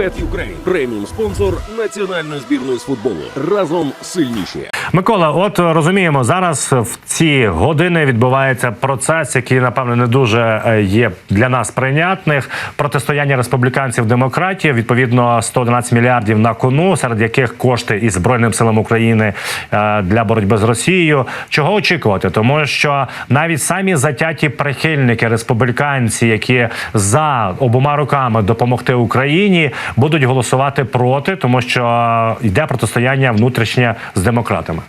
Bet Ukraine – преміум спонсор національної збірної з футболу. Разом сильніші. Микола, от е, розуміємо, зараз в ці години відбувається процес, який напевно не дуже е, є для нас прийнятних. Протистояння республіканців демократів. Відповідно, 111 мільярдів на кону, серед яких кошти і збройним силам України е, для боротьби з Росією. Чого очікувати? Тому що навіть самі затяті прихильники республіканці, які за обома руками допомогти Україні, будуть голосувати проти, тому що йде протистояння внутрішнє з демократами.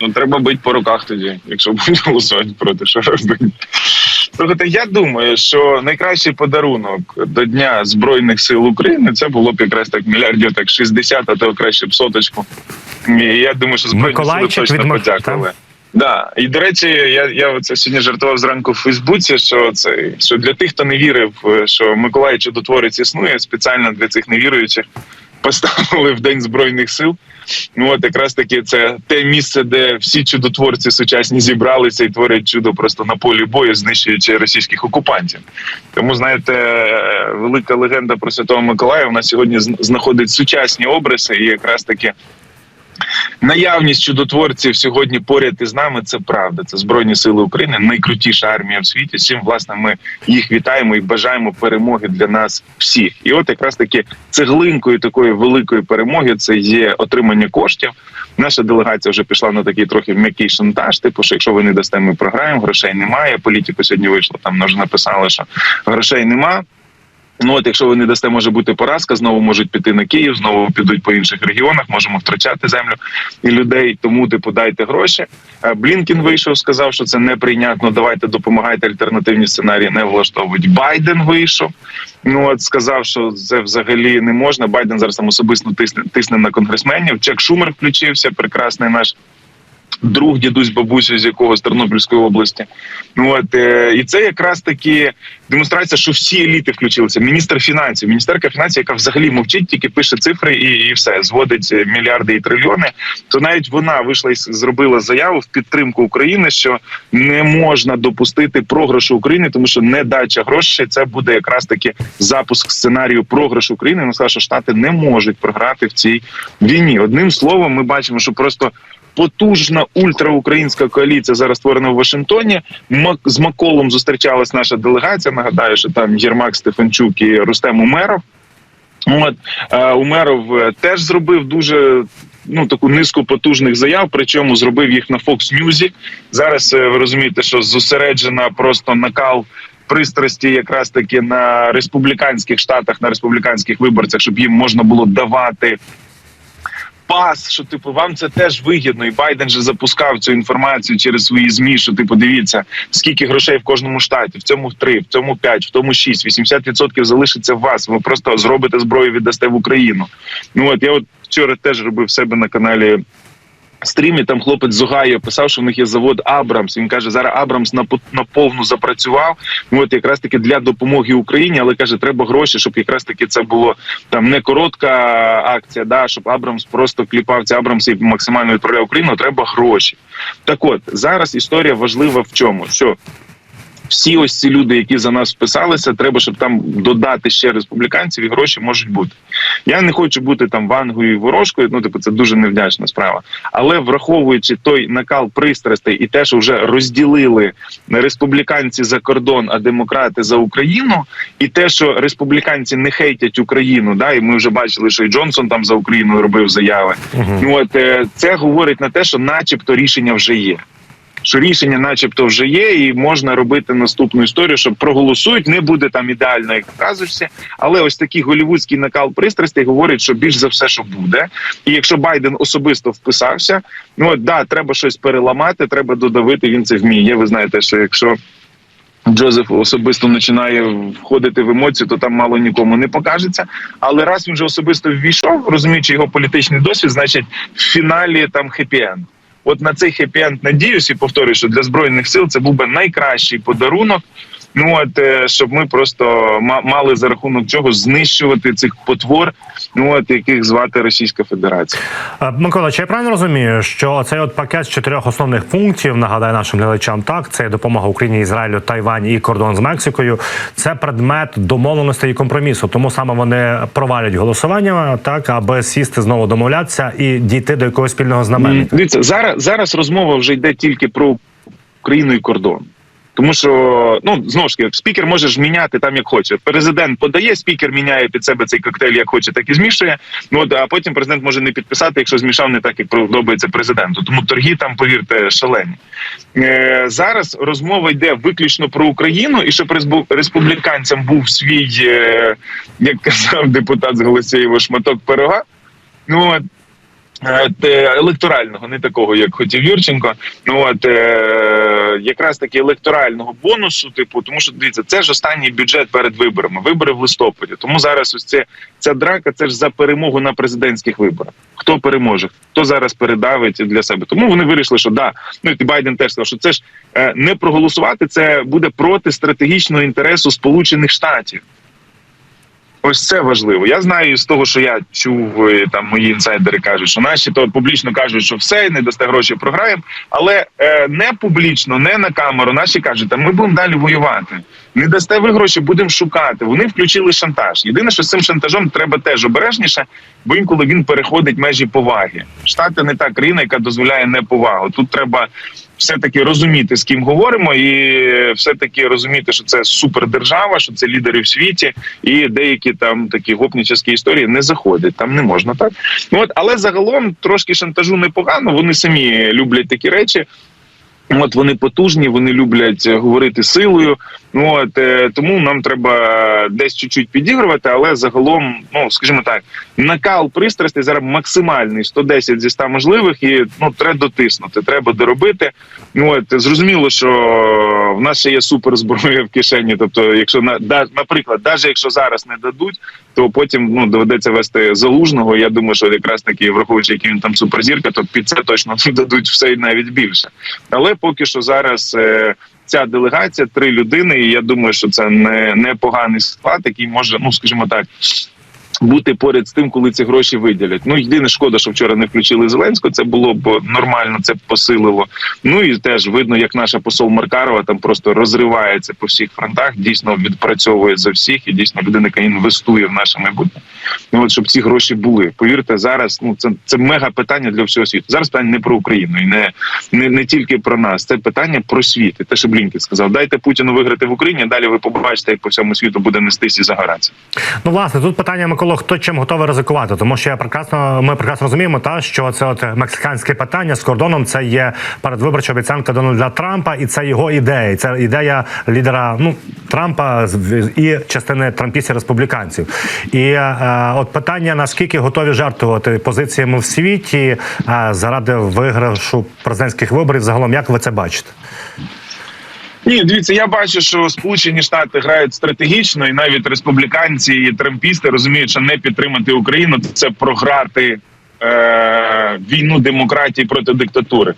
Ну, треба бити по руках тоді, якщо будуть голосувати проти, що робити. Слухайте, я думаю, що найкращий подарунок до Дня Збройних сил України це було б якраз так мільярдів так 60, а то краще б соточку. І я думаю, що збройні Миколайчик сили точно подякували. Да, і до речі, я, я оце сьогодні жартував зранку в Фейсбуці, що це що для тих, хто не вірив, е, що Миколай Чудотворець існує, спеціально для цих невіруючих поставили в День Збройних сил. Ну от якраз таки це те місце, де всі чудотворці сучасні зібралися і творять чудо просто на полі бою, знищуючи російських окупантів. Тому знаєте, велика легенда про Святого Миколая. Вона сьогодні зн- знаходить сучасні обриси, і якраз таки наявність чудотворців сьогодні поряд із нами це правда. Це збройні сили України, найкрутіша армія в світі. Чим власне ми їх вітаємо і бажаємо перемоги для нас всіх. І от якраз таки цеглинкою такої великої перемоги це є отримання коштів. Наша делегація вже пішла на такий трохи м'який шантаж. Типу, що якщо ви не дасте, ми програємо, грошей немає. Політико сьогодні вийшло там. Вже написали, що грошей нема. Ну от, якщо ви не дасте, може бути поразка, знову можуть піти на Київ, знову підуть по інших регіонах. Можемо втрачати землю і людей. Тому типу дайте гроші. Е, Блінкін вийшов, сказав, що це неприйнятно. Давайте допомагайте. Альтернативні сценарії не влаштовують. Байден вийшов. Ну от сказав, що це взагалі не можна. Байден зараз там особисто тисне тисне на конгресменів. Чек Шумер включився, прекрасний наш. Друг дідусь бабусю, з якого з Тернопільської області. От е, і це якраз таки демонстрація, що всі еліти включилися. Міністр фінансів, міністерка фінансів, яка взагалі мовчить, тільки пише цифри і, і все зводить е, мільярди і трильйони. То навіть вона вийшла і зробила заяву в підтримку України, що не можна допустити програшу України, тому що недача грошей це буде якраз таки запуск сценарію програшу України. Вона сказала, що штати не можуть програти в цій війні. Одним словом, ми бачимо, що просто потужна ультраукраїнська коаліція зараз створена в Вашингтоні. З Маколом зустрічалась наша делегація. Нагадаю, що там Єрмак Стефанчук і Рустем Умеров. От е, Умеров е, теж зробив дуже. Ну, таку низку потужних заяв, причому зробив їх на Fox News. Зараз е, ви розумієте, що зосереджена просто накал пристрасті, якраз таки на республіканських штатах, на республіканських виборцях, щоб їм можна було давати пас, що типу вам це теж вигідно, і Байден же запускав цю інформацію через свої змі. Що типу, дивіться, скільки грошей в кожному штаті, в цьому три, в цьому п'ять, в тому шість, 80% залишиться в вас. Ви просто зробите зброю, віддасте в Україну. Ну от я от вчора теж робив себе на каналі. Стрімі там хлопець з Огайо писав, що в них є завод Абрамс. Він каже, зараз Абрамс на на запрацював. Ну от якраз таки для допомоги Україні, але каже, треба гроші, щоб якраз таки це було там не коротка акція, да щоб Абрамс просто кліпав ці Абрамси і максимально відправляв Україну. Треба гроші. Так, от зараз історія важлива в чому? Що всі ось ці люди, які за нас вписалися, треба, щоб там додати ще республіканців, і гроші можуть бути. Я не хочу бути там вангою і ворожкою. Ну, типу, це дуже невдячна справа. Але враховуючи той накал пристрастей і те, що вже розділили республіканці за кордон, а демократи за Україну, і те, що республіканці не хейтять Україну, да, і ми вже бачили, що і Джонсон там за Україну робив заяви. Ну от е, це говорить на те, що, начебто, рішення вже є. Що рішення, начебто, вже є, і можна робити наступну історію, що проголосують, не буде там ідеально, як кажешся, але ось такий голівудський накал пристрастей говорить, що більш за все, що буде. І якщо Байден особисто вписався, ну от да, треба щось переламати, треба додавити. Він це вміє. Ви знаєте, що якщо Джозеф особисто починає входити в емоції, то там мало нікому не покажеться. Але раз він вже особисто ввійшов, розуміючи його політичний досвід, значить в фіналі там хеппі-енд. От на цей хеппі-енд надіюсь і повторюю, що для збройних сил це був би найкращий подарунок. Ну от е, щоб ми просто ма- мали за рахунок цього знищувати цих потвор, ну от яких звати Російська Федерація. Е, Микола, чи я правильно розумію, що цей от пакет з чотирьох основних пунктів нагадаю нашим глядачам, так це допомога Україні, Ізраїлю, Тайвані і кордон з Мексикою. Це предмет домовленостей і компромісу. Тому саме вони провалять голосування, так аби сісти знову домовлятися і дійти до якогось спільного знаменника. Дивіться, зараз зараз розмова вже йде тільки про Україну і кордон. Тому що ну знову ж таки, спікер може ж міняти там як хоче. Президент подає, спікер міняє під себе цей коктейль як хоче, так і змішує. Ну от, а потім президент може не підписати, якщо змішав не так, як подобається президенту. Тому торги там, повірте, шалені. Е, зараз розмова йде виключно про Україну, і щоб республіканцям був свій, е, як казав депутат з Голосієво, шматок пирога. Ну от електорального, не такого, як хотів Юрченко. Ну от е, якраз таки електорального бонусу, типу, тому що дивіться, це ж останній бюджет перед виборами. Вибори в листопаді. Тому зараз ось це ця драка, це ж за перемогу на президентських виборах. Хто переможе, хто зараз передавить для себе. Тому вони вирішили, що да, ну і Байден теж сказав, що це ж е, не проголосувати, це буде проти стратегічного інтересу Сполучених Штатів. Ось це важливо. Я знаю з того, що я чув, е, там мої інсайдери кажуть, що наші то публічно кажуть, що все, не дасте гроші, програємо. Але е, не публічно, не на камеру. Наші кажуть, а ми будемо далі воювати. Не дасте ви гроші, будемо шукати. Вони включили шантаж. Єдине, що з цим шантажом треба теж обережніше, бо інколи він переходить межі поваги. Штати не та країна, яка дозволяє неповагу. Тут треба все таки розуміти, з ким говоримо, і все таки розуміти, що це супердержава, що це лідери в світі, і деякі там такі гопнічі історії не заходять. Там не можна так. Ну от, але загалом трошки шантажу непогано. Вони самі люблять такі речі. От вони потужні, вони люблять е, говорити силою. Ну от е, тому нам треба десь чуть-чуть підігрувати, але загалом, ну скажімо так, накал пристрастей зараз максимальний 110 зі 100 можливих, і ну треба дотиснути, треба доробити. Ну от зрозуміло, що в нас ще є суперзброя в кишені. Тобто, якщо на наприклад, навіть якщо зараз не дадуть, то потім ну доведеться вести залужного. Я думаю, що якраз таки, враховуючи, який він там суперзірка, то під це точно дадуть все і навіть більше. Але поки що зараз. Е, Ця делегація три людини, і я думаю, що це не непоганий склад, який може, ну скажімо так, бути поряд з тим, коли ці гроші виділять. Ну єдине шкода, що вчора не включили Зеленського. Це було б нормально, це б посилило. Ну і теж видно, як наша посол Маркарова там просто розривається по всіх фронтах. Дійсно відпрацьовує за всіх, і дійсно людина, яка інвестує в наше майбутнє. Ну от щоб ці гроші були. Повірте, зараз ну це це мега питання для всього світу. Зараз питання не про Україну і не, не, не тільки про нас. Це питання про світ. І те, що Блінкен сказав, дайте Путіну виграти в Україні. Далі ви побачите, як по всьому світу буде нестись і загоратися. Ну, власне, тут питання Микола, хто чим готовий ризикувати, тому що я прекрасно, ми прекрасно розуміємо, та що це от мексиканське питання з кордоном. Це є передвиборча обіцянка Дональда Трампа, і це його ідея. Це ідея лідера ну Трампа і частини трампістів республіканців. І е, от питання: наскільки готові жертвувати позиціями в світі е, заради виграшу президентських виборів? Загалом, як ви це бачите? Ні, дивіться, я бачу, що Сполучені Штати грають стратегічно, і навіть республіканці і трампісти розуміють, що не підтримати Україну це програти е, війну демократії проти диктатури.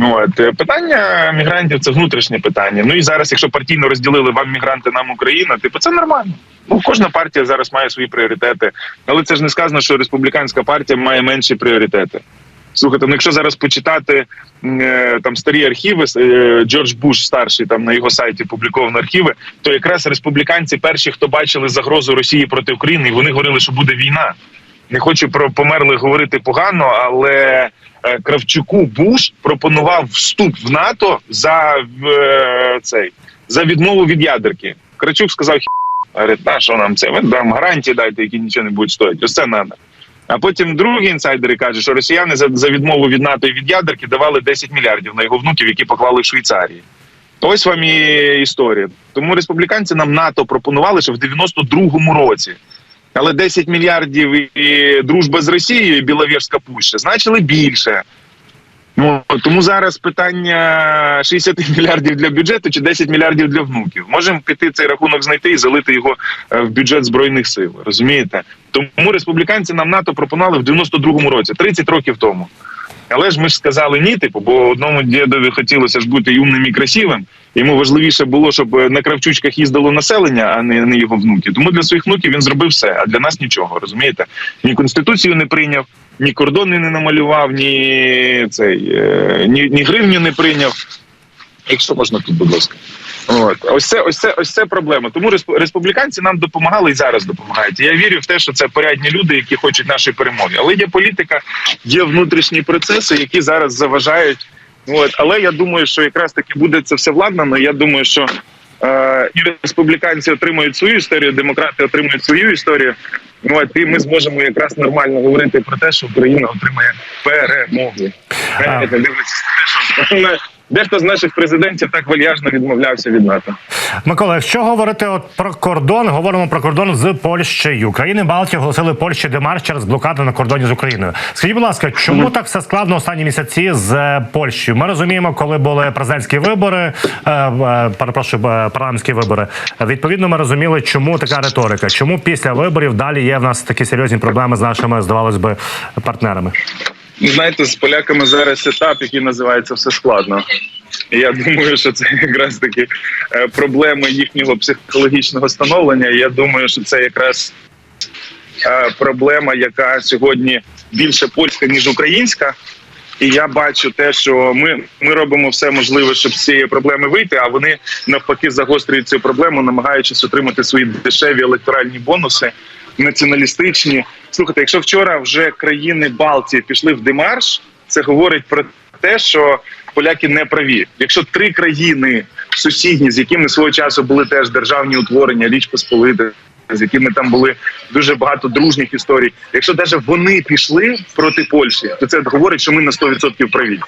От питання мігрантів це внутрішнє питання. Ну і зараз, якщо партійно розділили вам мігранти, нам Україна, типу це нормально. Ну кожна партія зараз має свої пріоритети, але це ж не сказано, що республіканська партія має менші пріоритети. Слухайте, ну якщо зараз почитати е, там старі архіви, е, Джордж Буш старший там на його сайті публіковано архіви, то якраз республіканці перші, хто бачили загрозу Росії проти України, і вони говорили, що буде війна. Не хочу про померлих говорити погано, але е, Кравчуку Буш пропонував вступ в НАТО за цей за відмову від ядерки. Кравчук сказав: «Хі**». Що нам це? Ми дам гарантії дайте, які нічого не будуть стоїти. Ось це треба. А потім другі інсайдери кажуть, що росіяни за, за відмову від НАТО і від ядерки давали 10 мільярдів на його внуків, які поклали в Швейцарії. Ось вам і історія. Тому республіканці нам НАТО пропонували, ще в 92-му році. Але 10 мільярдів і дружба з Росією, і Біловежська пуща значили більше. Ну тому зараз питання 60 мільярдів для бюджету чи 10 мільярдів для внуків. Можемо піти цей рахунок знайти і залити його е, в бюджет збройних сил. Розумієте? Тому республіканці нам НАТО пропонували в 92-му році, 30 років тому. Але ж ми ж сказали ні, типу, бо одному дідові хотілося ж бути і умним і красивим. Йому важливіше було, щоб на кравчучках їздило населення, а не, не його внуки. Тому для своїх внуків він зробив все, а для нас нічого. Розумієте? Ні конституцію не прийняв, ні кордони не намалював, ні цей е, ні, ні гривню не прийняв. Якщо можна тут, будь ласка. От ось це, ось це, ось це проблема. Тому респу- республіканці нам допомагали і зараз допомагають. Я вірю в те, що це порядні люди, які хочуть нашої перемоги. Але є політика, є внутрішні процеси, які зараз заважають. От, але я думаю, що якраз таки буде це все владнано. Я думаю, що е, і республіканці отримують свою історію, демократи отримують свою історію. От, і ми зможемо якраз нормально говорити про те, що Україна отримає перемогу. Дивлячись на те, що дехто з наших президентів так вальяжно відмовлявся від НАТО. Микола, якщо говорити от про кордон, говоримо про кордон з Польщею. Країни Балтії оголосили Польщі демарш через блокаду на кордоні з Україною. Скажіть, будь ласка, чому так все складно останні місяці з е, Польщею? Ми розуміємо, коли були президентські вибори, е, е, перепрошую, парламентські вибори. Відповідно, ми розуміли, чому така риторика. Чому після виборів далі є в нас такі серйозні проблеми з нашими, здавалось би, партнерами. Ну, знаєте, з поляками зараз етап, який називається все складно. Я думаю, що це якраз таки е, проблеми їхнього психологічного становлення. І я думаю, що це якраз е, проблема, яка сьогодні більше польська ніж українська. І я бачу те, що ми, ми робимо все можливе, щоб з цієї проблеми вийти. А вони навпаки загострюють цю проблему, намагаючись отримати свої дешеві електоральні бонуси, націоналістичні. Слухайте, якщо вчора вже країни Балтії пішли в демарш, це говорить про те, що поляки не праві. Якщо три країни сусідні, з якими свого часу були теж державні утворення, Річ Посполита, з якими там були дуже багато дружніх історій. Якщо навіть вони пішли проти Польщі, то це говорить, що ми на 100% праві.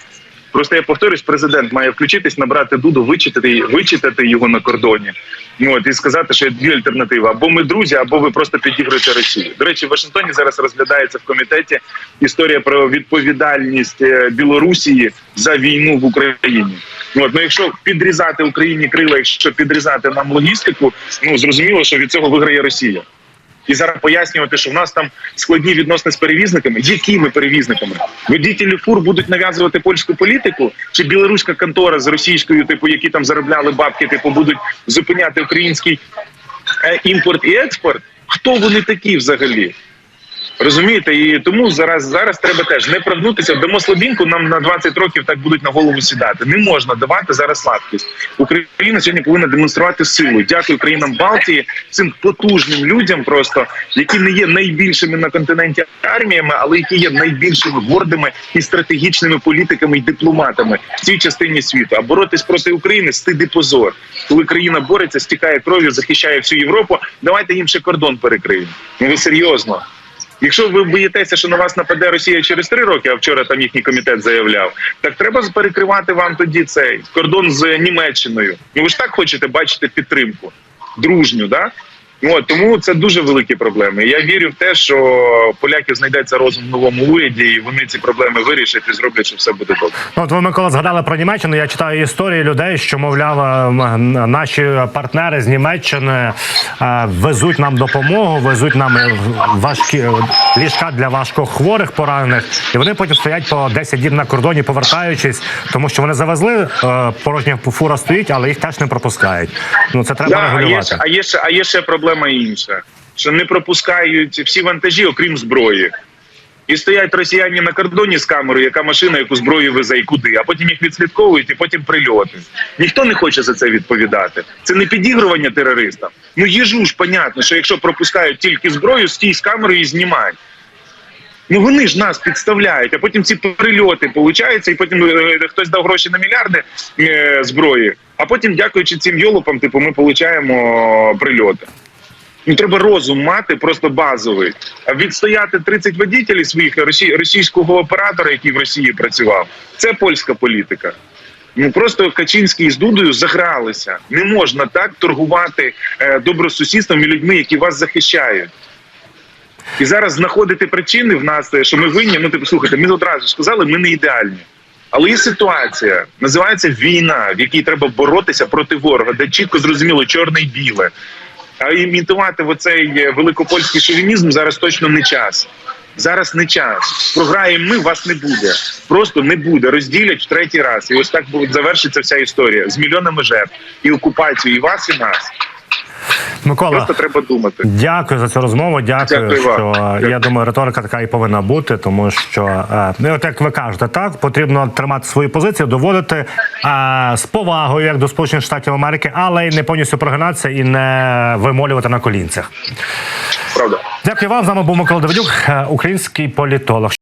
Просто я повторюсь, президент має включитись, набрати дуду, вичитати, вичитати його на кордоні. Ну от і сказати, що є дві альтернативи: або ми друзі, або ви просто підігруєте Росію. До речі, в Вашингтоні зараз розглядається в комітеті історія про відповідальність е, Білорусії за війну в Україні. Ну, От, ну якщо підрізати Україні крила, якщо підрізати нам логістику, ну зрозуміло, що від цього виграє Росія. І зараз пояснювати, що в нас там складні відносини з перевізниками. Якими перевізниками? Водітелі фур будуть нав'язувати польську політику, чи білоруська контора з російською, типу, які там заробляли бабки, типу, будуть зупиняти український е, імпорт і експорт? Хто вони такі взагалі? Розумієте, і тому зараз зараз треба теж не прогнутися. Дамо слабінку, нам на 20 років так будуть на голову сідати. Не можна давати зараз слабкість. Україна сьогодні повинна демонструвати силу. Дякую країнам Балтії, цим потужним людям, просто які не є найбільшими на континенті арміями, але які є найбільшими гордими і стратегічними політиками і дипломатами в цій частині світу. А боротись проти України стид і позор. Коли країна бореться, стікає кров'ю, захищає всю Європу. Давайте їм ще кордон перекриємо. Ну ви серйозно. Якщо ви боїтеся, що на вас нападе Росія через три роки, а вчора там їхній комітет заявляв, так треба перекривати вам тоді цей кордон з Німеччиною. Ну ви ж так хочете бачити підтримку дружню, да? От, тому це дуже великі проблеми. Я вірю в те, що поляки знайдеться розум в новому уряді, і вони ці проблеми вирішать і зроблять, що все буде добре. Ну, От ви Микола згадали про Німеччину. Я читаю історії людей, що мовляв, м, наші партнери з Німеччини е, везуть нам допомогу, везуть нам е, важкі е, ліжка для важкохворих поранених, і вони потім стоять по 10 діб на кордоні, повертаючись, тому що вони завезли е, порожня фура стоїть, але їх теж не пропускають. Ну це треба Да, регулювати. а, є ще, а є ще проблема інша: що не пропускають всі вантажі, окрім зброї. І стоять росіяни на кордоні з камерою, яка машина, яку зброю везе і куди, а потім їх відслідковують і потім прильоти. Ніхто не хоче за це відповідати. Це не підігрування терористам. Ну їжу ж понятно, що якщо пропускають тільки зброю, стій з камерою і знімай. Ну вони ж нас підставляють, а потім ці прильоти получаються, і потім е, хтось дав гроші на мільярди е, зброї, а потім, дякуючи цим йолопам, типу, ми получаємо прильоти. Ну, треба розум мати просто базовий. А відстояти 30 водітелів своїх росі- російського оператора, який в Росії працював, це польська політика. Ну просто Качинський з Дудою загралися. Не можна так торгувати е, добросусідством і людьми, які вас захищають. І зараз знаходити причини в нас, е, що ми винні. Ну, типу, слухайте, ми одразу сказали, ми не ідеальні. Але є ситуація, називається війна, в якій треба боротися проти ворога, де чітко зрозуміло чорне і біле. А імітувати оцей е, великопольський шовінізм зараз точно не час. Зараз не час. Програємо ми, вас не буде. Просто не буде. Розділять в третій раз. І ось так завершиться вся історія з мільйонами жертв і окупацію, і вас, і нас. Микола, Просто треба думати. Дякую за цю розмову. Дякую, Дякую що Дякую. я думаю, риторика така і повинна бути, тому що е, ну, от як ви кажете, так потрібно тримати свою позицію, доводити е, з повагою як до Сполучених Штатів Америки, але й не повністю прогинатися і не вимолювати на колінцях. Правда. Дякую вам. З нами був Микола Давидюк, е, український політолог.